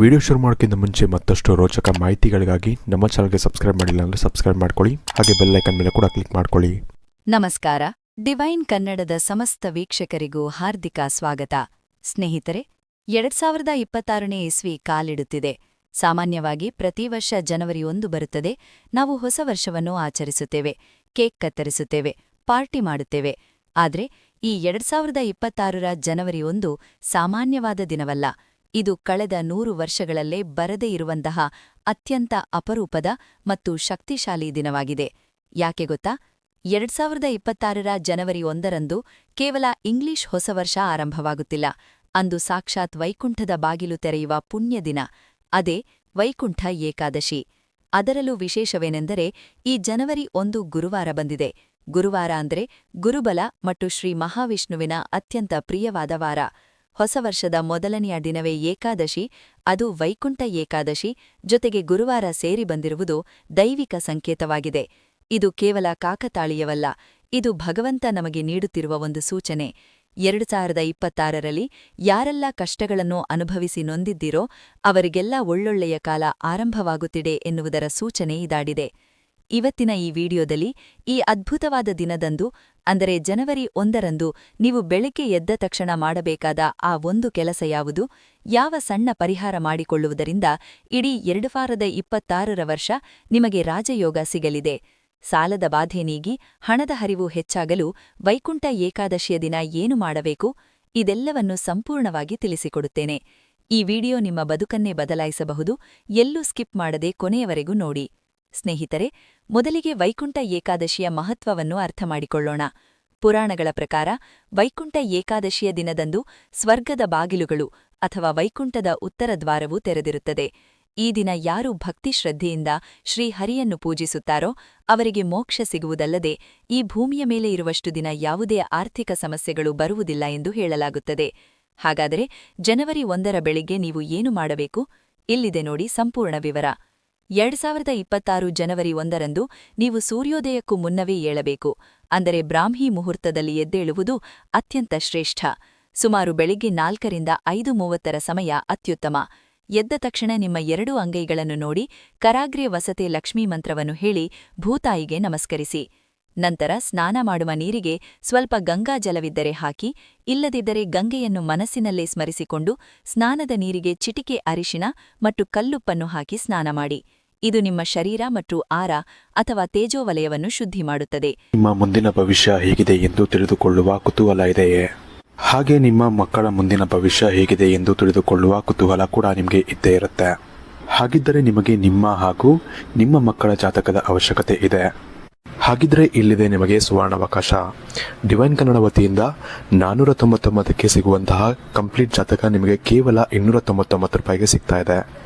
Video ಶುರು ಮಾಡೋಕ್ಕಿಂತ ಮುಂಚೆ ಮತ್ತಷ್ಟು ರೋಚಕ ಮಾಹಿತಿಗಳಿಗಾಗಿ ನಮ್ಮ ಚಾನಲ್ಗೆ ಸಬ್ಸ್ಕ್ರೈಬ್ ಮಾಡಿಲ್ಲ ಅಂದರೆ ಸಬ್ಸ್ಕ್ರೈಬ್ ಮಾಡ್ಕೊಳ್ಳಿ. ಹಾಗೆ ಬೆಲ್ ಐಕನ್ ಮೇಲೆ ಕೂಡ ಕ್ಲಿಕ್ ಮಾಡ್ಕೊಳ್ಳಿ. ನಮಸ್ಕಾರ. ಡಿವೈನ್ ಕನ್ನಡದ ಸಮಸ್ತ ವೀಕ್ಷಕರಿಗೂ ಹಾರ್ದಿಕ ಸ್ವಾಗತ. ಸ್ನೇಹಿತರೆ, ಎರಡ್ ಸಾವಿರದ ಇಪ್ಪತ್ತಾರನೇ ಇಸ್ವಿ ಕಾಲಿಡುತ್ತಿದೆ. ಸಾಮಾನ್ಯವಾಗಿ ಪ್ರತಿ ವರ್ಷ ಜನವರಿ ಒಂದು ಬರುತ್ತದೆ. ನಾವು ಹೊಸ ವರ್ಷವನ್ನು ಆಚರಿಸುತ್ತೇವೆ, ಕೇಕ್ ಕತ್ತರಿಸುತ್ತೇವೆ, ಪಾರ್ಟಿ ಮಾಡುತ್ತೇವೆ. ಆದರೆ ಈ ಎರಡ್ ಸಾವಿರದ ಇಪ್ಪತ್ತಾರರ ಜನವರಿ ಒಂದು ಸಾಮಾನ್ಯವಾದ ದಿನವಲ್ಲ. ಇದು ಕಳೆದ ನೂರು ವರ್ಷಗಳಲ್ಲೇ ಬರದೇ ಇರುವಂತಹ ಅತ್ಯಂತ ಅಪರೂಪದ ಮತ್ತು ಶಕ್ತಿಶಾಲಿ ದಿನವಾಗಿದೆ. ಯಾಕೆ ಗೊತ್ತಾ? ಎರಡ್ ಸಾವಿರದ ಇಪ್ಪತ್ತಾರರ ಜನವರಿ ಒಂದರಂದು ಕೇವಲ ಇಂಗ್ಲಿಷ್ ಹೊಸ ವರ್ಷ ಆರಂಭವಾಗುತ್ತಿಲ್ಲ. ಅಂದು ಸಾಕ್ಷಾತ್ ವೈಕುಂಠದ ಬಾಗಿಲು ತೆರೆಯುವ ಪುಣ್ಯ ದಿನ. ಅದೇ ವೈಕುಂಠ ಏಕಾದಶಿ. ಅದರಲ್ಲೂ ವಿಶೇಷವೇನೆಂದರೆ ಈ ಜನವರಿ ಒಂದು ಗುರುವಾರ ಬಂದಿದೆ. ಗುರುವಾರ ಅಂದ್ರೆ ಗುರುಬಲ ಮತ್ತು ಶ್ರೀ ಮಹಾವಿಷ್ಣುವಿನ ಅತ್ಯಂತ ಪ್ರಿಯವಾದ ವಾರ. ಹೊಸ ವರ್ಷದ ಮೊದಲನೆಯ ದಿನವೇ ಏಕಾದಶಿ, ಅದು ವೈಕುಂಠ ಏಕಾದಶಿ ಜೊತೆಗೆ ಗುರುವಾರ ಸೇರಿ ಬಂದಿರುವುದು ದೈವಿಕ ಸಂಕೇತವಾಗಿದೆ. ಇದು ಕೇವಲ ಕಾಕತಾಳೀಯವಲ್ಲ, ಇದು ಭಗವಂತ ನಮಗೆ ನೀಡುತ್ತಿರುವ ಒಂದು ಸೂಚನೆ. ಎರಡು ಸಾವಿರದ ಇಪ್ಪತ್ತಾರರಲ್ಲಿ ಯಾರೆಲ್ಲ ಕಷ್ಟಗಳನ್ನು ಅನುಭವಿಸಿ ನೊಂದಿದ್ದೀರೋ, ಅವರಿಗೆಲ್ಲ ಒಳ್ಳೊಳ್ಳೆಯ ಕಾಲ ಆರಂಭವಾಗುತ್ತಿದೆ ಎನ್ನುವುದರ ಸೂಚನೆ ಇದಾಡಿದೆ ಇವತ್ತಿನ ಈ ವಿಡಿಯೋದಲ್ಲಿ ಈ ಅದ್ಭುತವಾದ ದಿನದಂದು, ಅಂದರೆ ಜನವರಿ ಒಂದರಂದು, ನೀವು ಬೆಳಿಗ್ಗೆ ಎದ್ದ ತಕ್ಷಣ ಮಾಡಬೇಕಾದ ಆ ಒಂದು ಕೆಲಸ ಯಾವುದು? ಯಾವ ಸಣ್ಣ ಪರಿಹಾರ ಮಾಡಿಕೊಳ್ಳುವುದರಿಂದ ಇಡೀ ಎರಡು ಸಾವಿರದ ಇಪ್ಪತ್ತಾರರ ವರ್ಷ ನಿಮಗೆ ರಾಜಯೋಗ ಸಿಗಲಿದೆ? ಸಾಲದ ಬಾಧೆ ನೀಗಿ, ಹಣದ ಹರಿವು ಹೆಚ್ಚಾಗಲು ವೈಕುಂಠ ಏಕಾದಶಿಯ ದಿನ ಏನು ಮಾಡಬೇಕು? ಇದೆಲ್ಲವನ್ನು ಸಂಪೂರ್ಣವಾಗಿ ತಿಳಿಸಿಕೊಡುತ್ತೇನೆ. ಈ ವಿಡಿಯೋ ನಿಮ್ಮ ಬದುಕನ್ನೇ ಬದಲಾಯಿಸಬಹುದು. ಎಲ್ಲೂ ಸ್ಕಿಪ್ ಮಾಡದೆ ಕೊನೆಯವರೆಗೂ ನೋಡಿ. ಸ್ನೇಹಿತರೆ, ಮೊದಲಿಗೆ ವೈಕುಂಠ ಏಕಾದಶಿಯ ಮಹತ್ವವನ್ನು ಅರ್ಥಮಾಡಿಕೊಳ್ಳೋಣ. ಪುರಾಣಗಳ ಪ್ರಕಾರ, ವೈಕುಂಠ ಏಕಾದಶಿಯ ದಿನದಂದು ಸ್ವರ್ಗದ ಬಾಗಿಲುಗಳು ಅಥವಾ ವೈಕುಂಠದ ಉತ್ತರ ದ್ವಾರವು ತೆರೆದಿರುತ್ತದೆ. ಈ ದಿನ ಯಾರು ಭಕ್ತಿ ಶ್ರದ್ಧೆಯಿಂದ ಶ್ರೀಹರಿಯನ್ನು ಪೂಜಿಸುತ್ತಾರೋ, ಅವರಿಗೆ ಮೋಕ್ಷ ಸಿಗುವುದಲ್ಲದೆ ಈ ಭೂಮಿಯ ಮೇಲೆ ಇರುವಷ್ಟು ದಿನ ಯಾವುದೇ ಆರ್ಥಿಕ ಸಮಸ್ಯೆಗಳು ಬರುವುದಿಲ್ಲ ಎಂದು ಹೇಳಲಾಗುತ್ತದೆ. ಹಾಗಾದರೆ, ಜನವರಿ ಒಂದರ ಬೆಳಿಗ್ಗೆ ನೀವು ಏನು ಮಾಡಬೇಕು? ಇಲ್ಲಿದೆ ನೋಡಿ ಸಂಪೂರ್ಣ ವಿವರ. ಎರಡ್ ಸಾವಿರದ ಇಪ್ಪತ್ತಾರು ಜನವರಿ ಒಂದರಂದು ನೀವು ಸೂರ್ಯೋದಯಕ್ಕೂ ಮುನ್ನವೇ ಏಳಬೇಕು, ಅಂದರೆ ಬ್ರಾಹ್ಮಿ ಮುಹೂರ್ತದಲ್ಲಿ ಎದ್ದೇಳುವುದು ಅತ್ಯಂತ ಶ್ರೇಷ್ಠ. ಸುಮಾರು ಬೆಳಿಗ್ಗೆ ನಾಲ್ಕರಿಂದ ಐದು ಮೂವತ್ತರ ಸಮಯ ಅತ್ಯುತ್ತಮ. ಎದ್ದ ತಕ್ಷಣ ನಿಮ್ಮ ಎರಡೂ ಅಂಗೈಗಳನ್ನು ನೋಡಿ ಕರಾಗ್ರೆ ವಸತೆ ಲಕ್ಷ್ಮೀ ಮಂತ್ರವನ್ನು ಹೇಳಿ ಭೂತಾಯಿಗೆ ನಮಸ್ಕರಿಸಿ. ನಂತರ ಸ್ನಾನ ಮಾಡುವ ನೀರಿಗೆ ಸ್ವಲ್ಪ ಗಂಗಾಜಲವಿದ್ದರೆ ಹಾಕಿ, ಇಲ್ಲದಿದ್ದರೆ ಗಂಗೆಯನ್ನು ಮನಸ್ಸಿನಲ್ಲೇ ಸ್ಮರಿಸಿಕೊಂಡು ಸ್ನಾನದ ನೀರಿಗೆ ಚಿಟಿಕೆ ಅರಿಶಿನ ಮತ್ತು ಕಲ್ಲುಪ್ಪನ್ನು ಹಾಕಿ ಸ್ನಾನ ಮಾಡಿ. ಇದು ನಿಮ್ಮ ಶರೀರ ಮತ್ತು ಆರ ಅಥವಾ ತೇಜೋವಲಯವನ್ನು ಶುದ್ಧಿ ಮಾಡುತ್ತದೆ. ನಿಮ್ಮ ಮುಂದಿನ ಭವಿಷ್ಯ ಹೇಗಿದೆ ಎಂದು ತಿಳಿದುಕೊಳ್ಳುವ ಕುತೂಹಲ ಇದೆಯೇ? ಹಾಗೆ ನಿಮ್ಮ ಮಕ್ಕಳ ಮುಂದಿನ ಭವಿಷ್ಯ ಹೇಗಿದೆ ಎಂದು ತಿಳಿದುಕೊಳ್ಳುವ ಕುತೂಹಲ ಕೂಡ ನಿಮಗೆ ಇದ್ದೇ ಇರುತ್ತೆ. ಹಾಗಿದ್ದರೆ ನಿಮಗೆ ನಿಮ್ಮ ಹಾಗೂ ನಿಮ್ಮ ಮಕ್ಕಳ ಜಾತಕದ ಅವಶ್ಯಕತೆ ಇದೆ. ಹಾಗಿದ್ರೆ ಇಲ್ಲಿದೆ ನಿಮಗೆ ಸುವರ್ಣಾವಕಾಶ. ಡಿವೈನ್ ಕನ್ನಡ ವತಿಯಿಂದ ನಾನ್ನೂರ ತೊಂಬತ್ತೊಂಬತ್ತಕ್ಕೆ ಸಿಗುವಂತಹ ಕಂಪ್ಲೀಟ್ ಜಾತಕ ನಿಮಗೆ ಕೇವಲ ಇನ್ನೂರ ತೊಂಬತ್ತೊಂಬತ್ತು ರೂಪಾಯಿಗೆ ಸಿಗ್ತಾ ಇದೆ.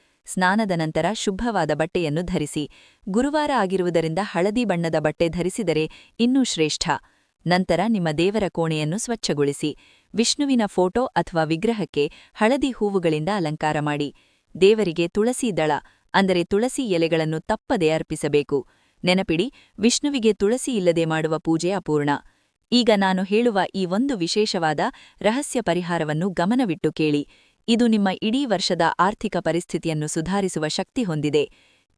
ಸ್ನಾನದ ನಂತರ ಶುಭ್ರವಾದ ಬಟ್ಟೆಯನ್ನು ಧರಿಸಿ. ಗುರುವಾರ ಆಗಿರುವುದರಿಂದ ಹಳದಿ ಬಣ್ಣದ ಬಟ್ಟೆ ಧರಿಸಿದರೆ ಇನ್ನೂ ಶ್ರೇಷ್ಠ. ನಂತರ ನಿಮ್ಮ ದೇವರ ಕೋಣೆಯನ್ನು ಸ್ವಚ್ಛಗೊಳಿಸಿ. ವಿಷ್ಣುವಿನ ಫೋಟೋ ಅಥವಾ ವಿಗ್ರಹಕ್ಕೆ ಹಳದಿ ಹೂವುಗಳಿಂದ ಅಲಂಕಾರ ಮಾಡಿ. ದೇವರಿಗೆ ತುಳಸಿ ದಳ, ಅಂದರೆ ತುಳಸಿ ಎಲೆಗಳನ್ನು ತಪ್ಪದೆ ಅರ್ಪಿಸಬೇಕು. ನೆನಪಿಡಿ, ವಿಷ್ಣುವಿಗೆ ತುಳಸಿ ಇಲ್ಲದೆ ಮಾಡುವ ಪೂಜೆ ಅಪೂರ್ಣ. ಈಗ ನಾನು ಹೇಳುವ ಈ ಒಂದು ವಿಶೇಷವಾದ ರಹಸ್ಯ ಪರಿಹಾರವನ್ನು ಗಮನವಿಟ್ಟು ಕೇಳಿ. ಇದು ನಿಮ್ಮ ಇಡೀ ವರ್ಷದ ಆರ್ಥಿಕ ಪರಿಸ್ಥಿತಿಯನ್ನು ಸುಧಾರಿಸುವ ಶಕ್ತಿ ಹೊಂದಿದೆ.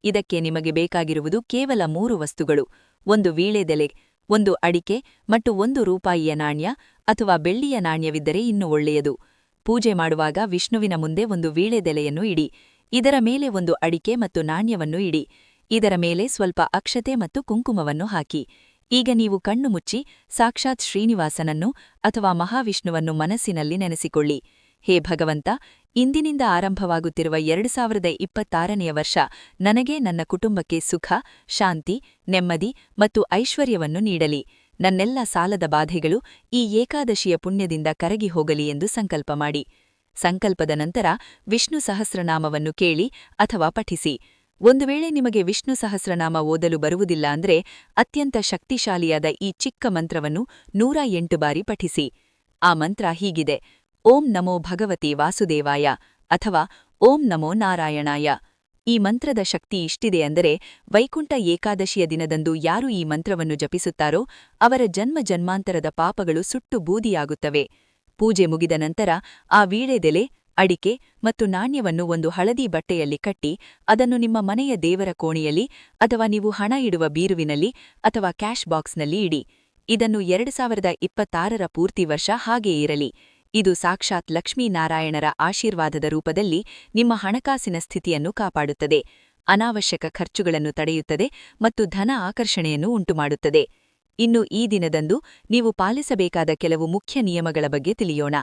ಇದಕ್ಕೆ ನಿಮಗೆ ಬೇಕಾಗಿರುವುದು ಕೇವಲ ಮೂರು ವಸ್ತುಗಳು. ಒಂದು ವೀಳೆದೆಲೆ ಒಂದು ಅಡಿಕೆ ಮತ್ತು ಒಂದು ರೂಪಾಯಿಯ ನಾಣ್ಯ ಅಥವಾ ಬೆಳ್ಳಿಯ ನಾಣ್ಯವಿದ್ದರೆ ಇನ್ನೂ ಒಳ್ಳೆಯದು. ಪೂಜೆ ಮಾಡುವಾಗ ವಿಷ್ಣುವಿನ ಮುಂದೆ ಒಂದು ವೀಳೆದೆಲೆಯನ್ನು ಇಡಿ. ಇದರ ಮೇಲೆ ಒಂದು ಅಡಿಕೆ ಮತ್ತು ನಾಣ್ಯವನ್ನು ಇಡಿ. ಇದರ ಮೇಲೆ ಸ್ವಲ್ಪ ಅಕ್ಷತೆ ಮತ್ತು ಕುಂಕುಮವನ್ನು ಹಾಕಿ. ಈಗ ನೀವು ಕಣ್ಣು ಮುಚ್ಚಿ ಸಾಕ್ಷಾತ್ ಶ್ರೀನಿವಾಸನನ್ನು ಅಥವಾ ಮಹಾವಿಷ್ಣುವನ್ನು ಮನಸ್ಸಿನಲ್ಲಿ ನೆನೆಸಿಕೊಳ್ಳಿ. ಹೇ ಭಗವಂತ, ಇಂದಿನಿಂದ ಆರಂಭವಾಗುತ್ತಿರುವ ಎರಡು ಸಾವಿರದ ಇಪ್ಪತ್ತಾರನೆಯ ವರ್ಷ ನನಗೆ ನನ್ನ ಕುಟುಂಬಕ್ಕೆ ಸುಖ, ಶಾಂತಿ, ನೆಮ್ಮದಿ ಮತ್ತು ಐಶ್ವರ್ಯವನ್ನು ನೀಡಲಿ. ನನ್ನೆಲ್ಲ ಸಾಲದ ಬಾಧೆಗಳು ಈ ಏಕಾದಶಿಯ ಪುಣ್ಯದಿಂದ ಕರಗಿ ಹೋಗಲಿ ಎಂದು ಸಂಕಲ್ಪ ಮಾಡಿ. ಸಂಕಲ್ಪದ ನಂತರ ವಿಷ್ಣು ಸಹಸ್ರನಾಮವನ್ನು ಕೇಳಿ ಅಥವಾ ಪಠಿಸಿ. ಒಂದು ವೇಳೆ ನಿಮಗೆ ವಿಷ್ಣು ಸಹಸ್ರನಾಮ ಓದಲು ಬರುವುದಿಲ್ಲ ಅಂದ್ರೆ ಅತ್ಯಂತ ಶಕ್ತಿಶಾಲಿಯಾದ ಈ ಚಿಕ್ಕ ಮಂತ್ರವನ್ನು ನೂರ ಎಂಟು ಬಾರಿ ಪಠಿಸಿ. ಆ ಮಂತ್ರ ಹೀಗಿದೆ. ಓಂ ನಮೋ ಭಗವತಿ ವಾಸುದೇವಾಯ ಅಥವಾ ಓಂ ನಮೋ ನಾರಾಯಣಾಯ. ಈ ಮಂತ್ರದ ಶಕ್ತಿ ಇಷ್ಟಿದೆ ಅಂದರೆ ವೈಕುಂಠ ಏಕಾದಶಿಯ ದಿನದಂದು ಯಾರು ಈ ಮಂತ್ರವನ್ನು ಜಪಿಸುತ್ತಾರೋ ಅವರ ಜನ್ಮ ಜನ್ಮಾಂತರದ ಪಾಪಗಳು ಸುಟ್ಟು ಬೂದಿಯಾಗುತ್ತವೆ. ಪೂಜೆ ಮುಗಿದ ನಂತರ ಆ ವೀಳೆದೆಲೆ ಅಡಿಕೆ ಮತ್ತು ನಾಣ್ಯವನ್ನು ಒಂದು ಹಳದಿ ಬಟ್ಟೆಯಲ್ಲಿ ಕಟ್ಟಿ ಅದನ್ನು ನಿಮ್ಮ ಮನೆಯ ದೇವರ ಕೋಣೆಯಲ್ಲಿ ಅಥವಾ ನೀವು ಹಣ ಇಡುವ ಬೀರುವಿನಲ್ಲಿ ಅಥವಾ ಕ್ಯಾಶ್ ಬಾಕ್ಸ್ನಲ್ಲಿ ಇಡಿ. ಇದನ್ನು ಎರಡು ಸಾವಿರದ ಇಪ್ಪತ್ತಾರರ ಪೂರ್ತಿ ವರ್ಷ ಹಾಗೇ ಇರಲಿ. ಇದು ಸಾಕ್ಷಾತ್ ಲಕ್ಷ್ಮೀನಾರಾಯಣರ ಆಶೀರ್ವಾದದ ರೂಪದಲ್ಲಿ ನಿಮ್ಮ ಹಣಕಾಸಿನ ಸ್ಥಿತಿಯನ್ನು ಕಾಪಾಡುತ್ತದೆ. ಅನಾವಶ್ಯಕ ಖರ್ಚುಗಳನ್ನು ತಡೆಯುತ್ತದೆ ಮತ್ತು ಧನ ಆಕರ್ಷಣೆಯನ್ನು ಉಂಟುಮಾಡುತ್ತದೆ. ಇನ್ನು ಈ ದಿನದಂದು ನೀವು ಪಾಲಿಸಬೇಕಾದ ಕೆಲವು ಮುಖ್ಯ ನಿಯಮಗಳ ಬಗ್ಗೆ ತಿಳಿಯೋಣ.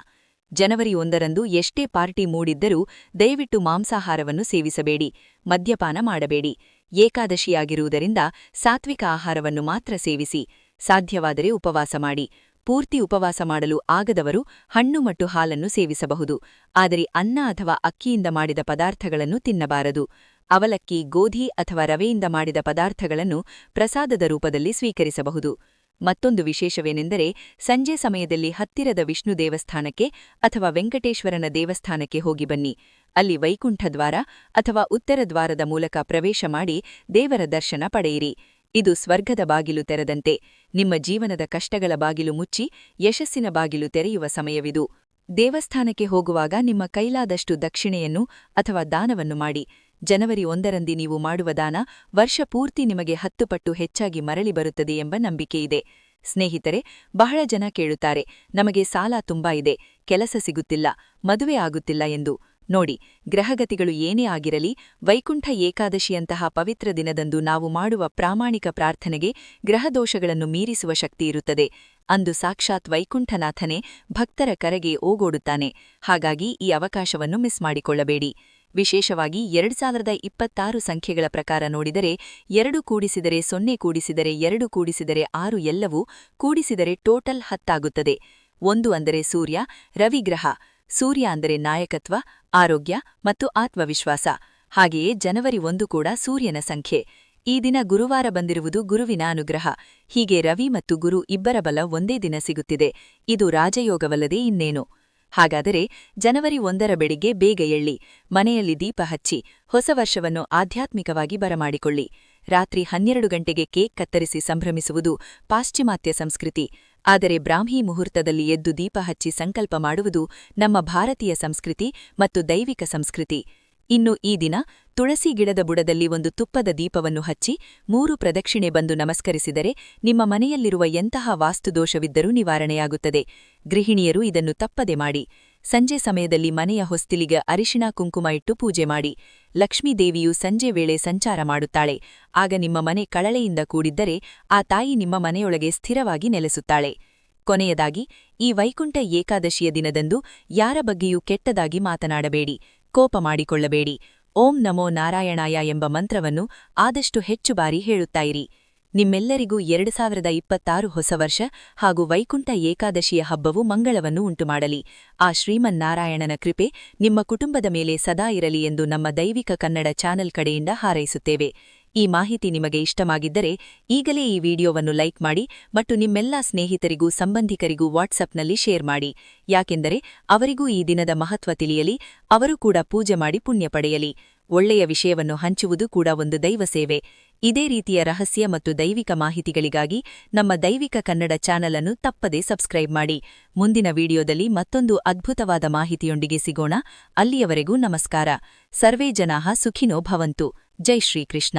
ಜನವರಿ ಒಂದರಂದು ಎಷ್ಟೇ ಪಾರ್ಟಿ ಮೂಡಿದ್ದರೂ ದಯವಿಟ್ಟು ಮಾಂಸಾಹಾರವನ್ನು ಸೇವಿಸಬೇಡಿ, ಮದ್ಯಪಾನ ಮಾಡಬೇಡಿ. ಏಕಾದಶಿಯಾಗಿರುವುದರಿಂದ ಸಾತ್ವಿಕ ಆಹಾರವನ್ನು ಮಾತ್ರ ಸೇವಿಸಿ, ಸಾಧ್ಯವಾದರೆ ಉಪವಾಸ ಮಾಡಿ. ಪೂರ್ತಿ ಉಪವಾಸ ಮಾಡಲು ಆಗದವರು ಹಣ್ಣು ಮತ್ತು ಹಾಲನ್ನು ಸೇವಿಸಬಹುದು. ಆದರೆ ಅನ್ನ ಅಥವಾ ಅಕ್ಕಿಯಿಂದ ಮಾಡಿದ ಪದಾರ್ಥಗಳನ್ನು ತಿನ್ನಬಾರದು. ಅವಲಕ್ಕಿ, ಗೋಧಿ ಅಥವಾ ರವೆಯಿಂದ ಮಾಡಿದ ಪದಾರ್ಥಗಳನ್ನು ಪ್ರಸಾದದ ರೂಪದಲ್ಲಿ ಸ್ವೀಕರಿಸಬಹುದು. ಮತ್ತೊಂದು ವಿಶೇಷವೇನೆಂದರೆ ಸಂಜೆ ಸಮಯದಲ್ಲಿ ಹತ್ತಿರದ ವಿಷ್ಣು ದೇವಸ್ಥಾನಕ್ಕೆ ಅಥವಾ ವೆಂಕಟೇಶ್ವರನ ದೇವಸ್ಥಾನಕ್ಕೆ ಹೋಗಿ ಬನ್ನಿ. ಅಲ್ಲಿ ವೈಕುಂಠ ದ್ವಾರ ಅಥವಾ ಉತ್ತರ ದ್ವಾರದ ಮೂಲಕ ಪ್ರವೇಶ ಮಾಡಿ ದೇವರ ದರ್ಶನ ಪಡೆಯಿರಿ. ಇದು ಸ್ವರ್ಗದ ಬಾಗಿಲು ತೆರೆದಂತೆ, ನಿಮ್ಮ ಜೀವನದ ಕಷ್ಟಗಳ ಬಾಗಿಲು ಮುಚ್ಚಿ, ಯಶಸ್ಸಿನ ಬಾಗಿಲು ತೆರೆಯುವ ಸಮಯವಿದು. ದೇವಸ್ಥಾನಕ್ಕೆ ಹೋಗುವಾಗ ನಿಮ್ಮ ಕೈಲಾದಷ್ಟು ದಕ್ಷಿಣೆಯನ್ನು ಅಥವಾ ದಾನವನ್ನು ಮಾಡಿ. ಜನವರಿ ಒಂದರಂದಿ ನೀವು ಮಾಡುವ ದಾನ ವರ್ಷ ಪೂರ್ತಿ ನಿಮಗೆ ಹತ್ತು ಪಟ್ಟು ಹೆಚ್ಚಾಗಿ ಮರಳಿ ಬರುತ್ತದೆ ಎಂಬ ನಂಬಿಕೆಯಿದೆ ಸ್ನೇಹಿತರೆ, ಬಹಳ ಜನ ಕೇಳುತ್ತಾರೆ, ನಮಗೆ ಸಾಲ ತುಂಬಾ ಇದೆ, ಕೆಲಸ ಸಿಗುತ್ತಿಲ್ಲ, ಮದುವೆ ಆಗುತ್ತಿಲ್ಲ ಎಂದು. ನೋಡಿ, ಗ್ರಹಗತಿಗಳು ಏನೇ ಆಗಿರಲಿ, ವೈಕುಂಠ ಏಕಾದಶಿಯಂತಹ ಪವಿತ್ರ ದಿನದಂದು ನಾವು ಮಾಡುವ ಪ್ರಾಮಾಣಿಕ ಪ್ರಾರ್ಥನೆಗೆ ಗ್ರಹದೋಷಗಳನ್ನು ಮೀರಿಸುವ ಶಕ್ತಿ ಇರುತ್ತದೆ. ಅಂದು ಸಾಕ್ಷಾತ್ ವೈಕುಂಠನಾಥನೇ ಭಕ್ತರ ಕರೆಗೆ ಓಗೋಡುತ್ತಾನೆ. ಹಾಗಾಗಿ ಈ ಅವಕಾಶವನ್ನು ಮಿಸ್ ಮಾಡಿಕೊಳ್ಳಬೇಡಿ. ವಿಶೇಷವಾಗಿ ಎರಡು ಸಾವಿರದ ಇಪ್ಪತ್ತಾರು ಸಂಖ್ಯೆಗಳ ಪ್ರಕಾರ ನೋಡಿದರೆ, ಎರಡು ಕೂಡಿಸಿದರೆ ಸೊನ್ನೆ ಕೂಡಿಸಿದರೆ ಎರಡು ಕೂಡಿಸಿದರೆ ಆರು ಎಲ್ಲವೂ ಕೂಡಿಸಿದರೆ ಟೋಟಲ್ ಹತ್ತಾಗುತ್ತದೆ. ಒಂದು ಅಂದರೆ ಸೂರ್ಯ ರವಿಗ್ರಹ ಸೂರ್ಯ ಅಂದರೆ ನಾಯಕತ್ವ, ಆರೋಗ್ಯ ಮತ್ತು ಆತ್ಮವಿಶ್ವಾಸ. ಹಾಗೆಯೇ ಜನವರಿ ಒಂದು ಕೂಡ ಸೂರ್ಯನ ಸಂಖ್ಯೆ. ಈ ದಿನ ಗುರುವಾರ ಬಂದಿರುವುದು ಗುರುವಿನ ಅನುಗ್ರಹ. ಹೀಗೆ ರವಿ ಮತ್ತು ಗುರು ಇಬ್ಬರ ಬಲ ಒಂದೇ ದಿನ ಸಿಗುತ್ತಿದೆ. ಇದು ರಾಜಯೋಗವಲ್ಲದೆ ಇನ್ನೇನು? ಹಾಗಾದರೆ ಜನವರಿ ಒಂದರ ಬೆಳಿಗ್ಗೆ ಬೇಗ ಎಳ್ಳಿ, ಮನೆಯಲ್ಲಿ ದೀಪ ಹಚ್ಚಿ, ಹೊಸ ವರ್ಷವನ್ನು ಆಧ್ಯಾತ್ಮಿಕವಾಗಿ ಬರಮಾಡಿಕೊಳ್ಳಿ. ರಾತ್ರಿ ಹನ್ನೆರಡು ಗಂಟೆಗೆ ಕೇಕ್ ಕತ್ತರಿಸಿ ಸಂಭ್ರಮಿಸುವುದು ಪಾಶ್ಚಿಮಾತ್ಯ ಸಂಸ್ಕೃತಿ. ಆದರೆ ಬ್ರಾಹ್ಮಿ ಮುಹೂರ್ತದಲ್ಲಿ ಎದ್ದು ದೀಪ ಹಚ್ಚಿ ಸಂಕಲ್ಪ ಮಾಡುವುದು ನಮ್ಮ ಭಾರತೀಯ ಸಂಸ್ಕೃತಿ ಮತ್ತು ದೈವಿಕ ಸಂಸ್ಕೃತಿ. ಇನ್ನು ಈ ದಿನ ತುಳಸಿ ಗಿಡದ ಬುಡದಲ್ಲಿ ಒಂದು ತುಪ್ಪದ ದೀಪವನ್ನು ಹಚ್ಚಿ ಮೂರು ಪ್ರದಕ್ಷಿಣೆ ಬಂದು ನಮಸ್ಕರಿಸಿದರೆ ನಿಮ್ಮ ಮನೆಯಲ್ಲಿರುವ ಎಂತಹ ವಾಸ್ತುದೋಷವಿದ್ದರೂ ನಿವಾರಣೆಯಾಗುತ್ತದೆ. ಗೃಹಿಣಿಯರು ಇದನ್ನು ತಪ್ಪದೆ ಮಾಡಿ. ಸಂಜೆ ಸಮಯದಲ್ಲಿ ಮನೆಯ ಹೊಸ್ತಿಲಿಗ ಅರಿಶಿಣ ಕುಂಕುಮ ಇಟ್ಟು ಪೂಜೆ ಮಾಡಿ. ಲಕ್ಷ್ಮೀದೇವಿಯು ಸಂಜೆ ವೇಳೆ ಸಂಚಾರ ಮಾಡುತ್ತಾಳೆ. ಆಗ ನಿಮ್ಮ ಮನೆ ಕಳಳೆಯಿಂದ ಕೂಡಿದ್ದರೆ ಆ ತಾಯಿ ನಿಮ್ಮ ಮನೆಯೊಳಗೆ ಸ್ಥಿರವಾಗಿ ನೆಲೆಸುತ್ತಾಳೆ. ಕೊನೆಯದಾಗಿ, ಈ ವೈಕುಂಠ ಏಕಾದಶಿಯ ದಿನದಂದು ಯಾರ ಬಗ್ಗೆಯೂ ಕೆಟ್ಟದಾಗಿ ಮಾತನಾಡಬೇಡಿ, ಕೋಪ ಮಾಡಿಕೊಳ್ಳಬೇಡಿ. ಓಂ ನಮೋ ನಾರಾಯಣಾಯ ಎಂಬ ಮಂತ್ರವನ್ನು ಆದಷ್ಟು ಹೆಚ್ಚು ಬಾರಿ ಹೇಳುತ್ತಾಯಿರಿ. ನಿಮ್ಮೆಲ್ಲರಿಗೂ ಎರಡು ಸಾವಿರದ ಇಪ್ಪತ್ತಾರು ಹೊಸ ವರ್ಷ ಹಾಗೂ ವೈಕುಂಠ ಏಕಾದಶಿಯ ಹಬ್ಬವು ಮಂಗಳವನ್ನು ಉಂಟುಮಾಡಲಿ. ಆ ಶ್ರೀಮನ್ನಾರಾಯಣನ ಕೃಪೆ ನಿಮ್ಮ ಕುಟುಂಬದ ಮೇಲೆ ಸದಾ ಇರಲಿ ಎಂದು ನಮ್ಮ ದೈವಿಕ ಕನ್ನಡ ಚಾನೆಲ್ ಕಡೆಯಿಂದ ಹಾರೈಸುತ್ತೇವೆ. ಈ ಮಾಹಿತಿ ನಿಮಗೆ ಇಷ್ಟವಾಗಿದ್ದರೆ ಈಗಲೇ ಈ ವಿಡಿಯೋವನ್ನು ಲೈಕ್ ಮಾಡಿ ಮತ್ತು ನಿಮ್ಮೆಲ್ಲಾ ಸ್ನೇಹಿತರಿಗೂ ಸಂಬಂಧಿಕರಿಗೂ ವಾಟ್ಸಪ್ನಲ್ಲಿ ಶೇರ್ ಮಾಡಿ. ಯಾಕೆಂದರೆ ಅವರಿಗೂ ಈ ದಿನದ ಮಹತ್ವ ತಿಳಿಯಲಿ, ಅವರು ಕೂಡ ಪೂಜೆ ಮಾಡಿ ಪುಣ್ಯ ಪಡೆಯಲಿ. ಒಳ್ಳೆಯ ವಿಷಯವನ್ನು ಹಂಚುವುದು ಕೂಡ ಒಂದು ದೈವ ಸೇವೆ. ಇದೇ ರೀತಿಯ ರಹಸ್ಯ ಮತ್ತು ದೈವಿಕ ಮಾಹಿತಿಗಳಿಗಾಗಿ ನಮ್ಮ ದೈವಿಕ ಕನ್ನಡ ಚಾನಲ್ ಅನ್ನು ತಪ್ಪದೇ ಸಬ್ಸ್ಕ್ರೈಬ್ ಮಾಡಿ. ಮುಂದಿನ ವಿಡಿಯೋದಲ್ಲಿ ಮತ್ತೊಂದು ಅದ್ಭುತವಾದ ಮಾಹಿತಿಯೊಂದಿಗೆ ಸಿಗೋಣ. ಅಲ್ಲಿಯವರೆಗೂ ನಮಸ್ಕಾರ. ಸರ್ವೇ ಜನಾಹ ಸುಖಿನೋ ಭವಂತು. ಜೈ ಶ್ರೀಕೃಷ್ಣ.